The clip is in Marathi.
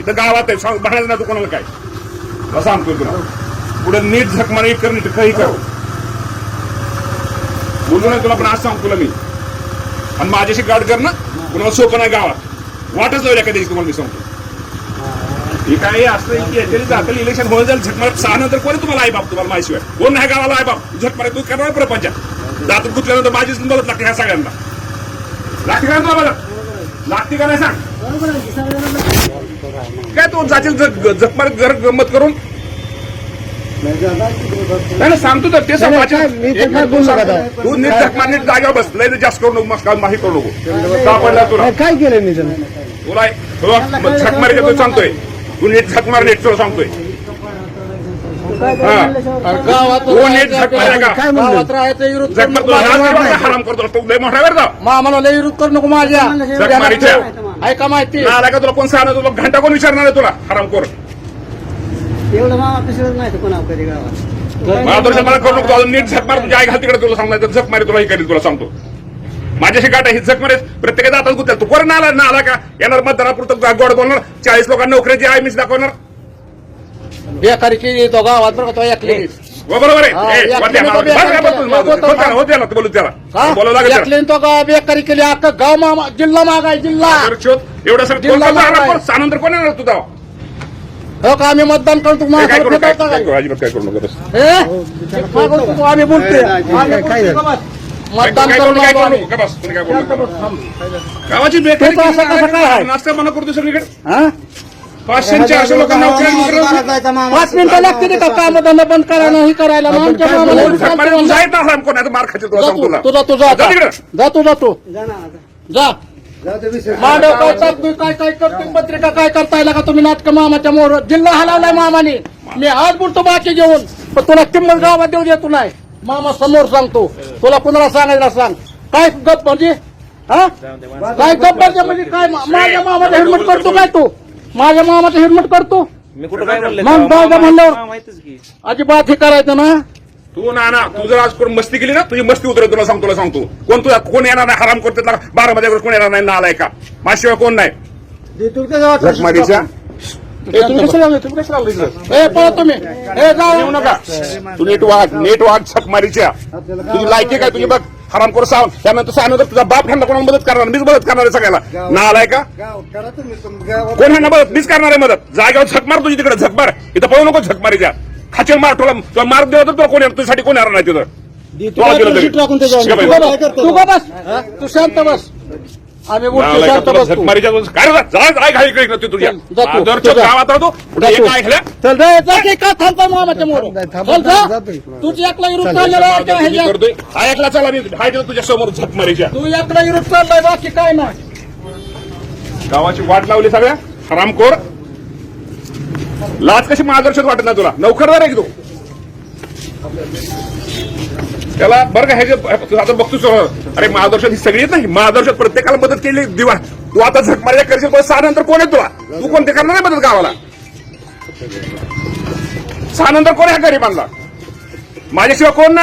इथं गावात आहे. सांग म्हणायचं ना तू कोणाला काय? असं सांगतोय तुला. पुढे नीट झक मारा कर नीट काही कर. बोलू नाही तुला पण आज सांगतो तुला मी. आणि माझ्याशी गाठ कर ना. कुणाला सोपं नाही गावात. वाटच लावल्या कधी तुम्हाला मी सांगतो. हे काय असतं की याच्याने जातं इलेक्शन होऊन जाईल झकमार सहा नंतर कोणी तुम्हाला आई बाप? तुम्हाला माहिशिवाय कोण नाही गावाला आई बाप? झकमार तू करणार प्रपंच दातून कुठल्यानंतर माझीच बोलत लागते ह्या सगळ्यांना. लागते का तुम्हाला लागते का नाही सांग? काय तू जातील झकमार घर गंमत करून? नाही सांगतो तर ते? तू नीट झकमार नीट जागेवर बस. लय जास्त करू नको मस्त माही करू नको. सापडला तुला? काय केलं तुला तुला झक मारी तू सांगतोय. तू नीट झक मार नीट सांगतोय. गावात का? काय म्हणलं? गावात राहायचं विरोध हराम करतो तू लय मोठा विरोध करू नको माझ्या. झक मारीच्या ऐका माहिती. आला का तुला? कोण सांगणार? तुला घंटा कोण विचारणार आहे तुला? हराम कर एवढं मामा पिसळत नाही कोणा कधी गावात? मार्गदर्शन मला करू नको तू अजून नीट झक मार तुझ्या आई घाल तिकडे तुला सांगणार तर झक मारी तुला हे करेल तुला सांगतो. माझ्याशी गाठ आहे ही झक मारे प्रत्येकाचा हातात गुतल तू कोण ना आला ना आला का? येणार मतदारापुरतं गोड बोलणार चाळीस लोकांना नोकरीची आई मीच दाखवणार. बेकारी केली तो गावात बरं का तो हो, बरोबर हा, आहे ए, या वाद्या केलं मारा. तो बस बेकार का केलं. तू? त्याला, त्याला, बोलू त्याला बोलावं लागेल त्याला. ऐकली तो गाव बेकारी केली अख्खं गाव मामा जिल्हा मागाय जिल्हा जर शोध एवढं सर जिल्हा कोण मागं आहे. सानंतर कोण येणार तुझा हो का आम्ही मतदान करतो काय माघार करू काय काय? करू अजिबात काय करू नका हे? आम्ही बोलतोय काय- आम्ही काय बोलतोय? का बस? काय मतदान काय करू करून नका, काय करू आलो नको. का बस तुम्ही काय करू आम्ही. नका. गावाची बेकारी तो असं कसं काय आहे? नाश्ता बंद करतो सगळीकडे लोकांना पाच मिनिटं लागते का बंद करायला नाही करायला. मग आमच्या तू मार तुला जा सांगतो तुला. जा. तिकडे. जा जा जा. मांडव काय टाकतोय काय काय करतोय? पत्रिका काय करताय का तुम्ही? नाटक मामाच्या मोर जिल्हा हलवलाय मामाने. मी आज बोलतो बाकी घेऊन. पण तुला किंमत गावात देऊ देतो नाही. मामा समोर सांगतो. तुला कुणाला सांगायला सांग. काय गप म्हणजे? हा? काय गप म्हणजे? म्हणजे काय मा- माझ्या मामाचा हिरमट करतो काय तू? माझ्या मामाचा हिरमट करतो. मी कुठं काय म्हणलं? मग बाबा म्हणल्यावर माहितच की. अजिबात हे करायचं ना. तू ना ना तू जर आज कोण मस्ती केली ना तुझी मस्ती उतरत तुला सांगतो तुला सांगतो. कोण तुला कोण येणार नाही हराम करतो तुला बारा मध्ये कोण येणार नाही नालाय का माझ्याशिवाय कोण नाही. ए, तुम्ही कशाला आले? तुम्ही कशाला आले इकडे? ए पळा तुम्ही. ए जा. येऊ नका. तू नीट वाग नीट वाग झकमारीच्या तुझी लायकी काय तुझी बघ. हराम करू सांग त्यानंतर सांगणार तुझा बाप ह्यांना कोणाला मदत करणार? मीच मदत करणार आहे सगळ्याला ना आलाय का? कोण ह्यांना मदत? मीच करणार आहे मदत. जागेवर झक मार तुझी तिकडे झक मार. इथं पळू नको झक मारीच्या खाचेल मार तुला तुला मार्ग दिला तर तुला कोण येणार? तुझ्यासाठी कोण येणार नाही तिथं? तू तू? तू तू शांत बस. आम्ही बोलतो शांत झकमारीच्या काय रे? जा, घाई इकडे तुझ्या. आदरच्या. गावात राहतो कुठे एक चल रे जा की का थांबता मामाच्या मोर नाही, चल थांबा, जा. जातोय. तुझी एकला विरोध चाललेला आहे का मी ह्याच्यात? करतोय. ऐकला चला मी हाय देतो तुझ्या समोर झकमारीच्या तू एकला विरोध चाललाय बाकी काय नाही. गावाची वाट लावली सगळ्या? हरामखोर लाच कशी मार्गदर्शक वाटत नाही तुला? नौकरदार आहे की तू? त्याला बरं का हे जे आता बघतोस अरे महादर्शात ही सगळी येत नाही. महादर्शात प्रत्येकाला मदत केली दिवा. तू आता झकमाऱ्या करशील पण सहा नंतर कोण आहे तुला तू कोणते करणार नाही मदत गावाला? सहा नंतर कोण आहे गरीबांना? माझ्याशिवाय कोण नाही?